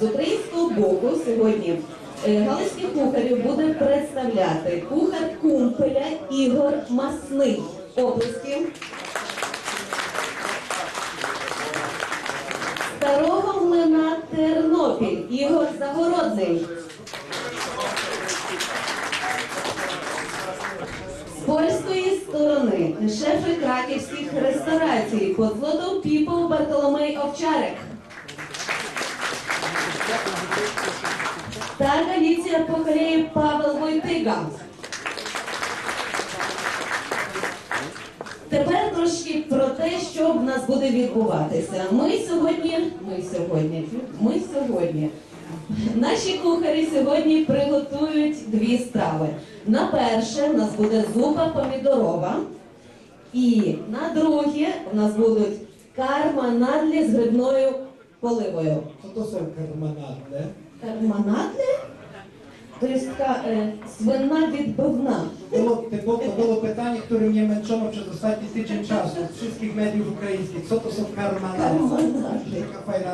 З українського боку сьогодні е, галицьких кухарів буде представляти кухар Кумпеля Ігор Масний. Оплески. Старого млина Тернопіль Ігор Загородний. З польської сторони шефи краківських ресторацій Козлодов Піпл Бартоломей Овчарик. Та Галіція Поколєєв Павел Войтига. Тепер трошки про те, що в нас буде відбуватися. Ми сьогодні, ми сьогодні, ми сьогодні. Наші кухарі сьогодні приготують дві страви. На перше в нас буде зупа помідорова. І на друге в нас будуть карманадлі з грибною поливою. Co to są karmanatle? Карманадлі? Тобто така е, свина відбивна. Pytanie, które mnie męczono przez ostatni tydzień czasu z wszystkich mediów ukraińskich. Co to są karmanatle? Карманадлі. Taka fajna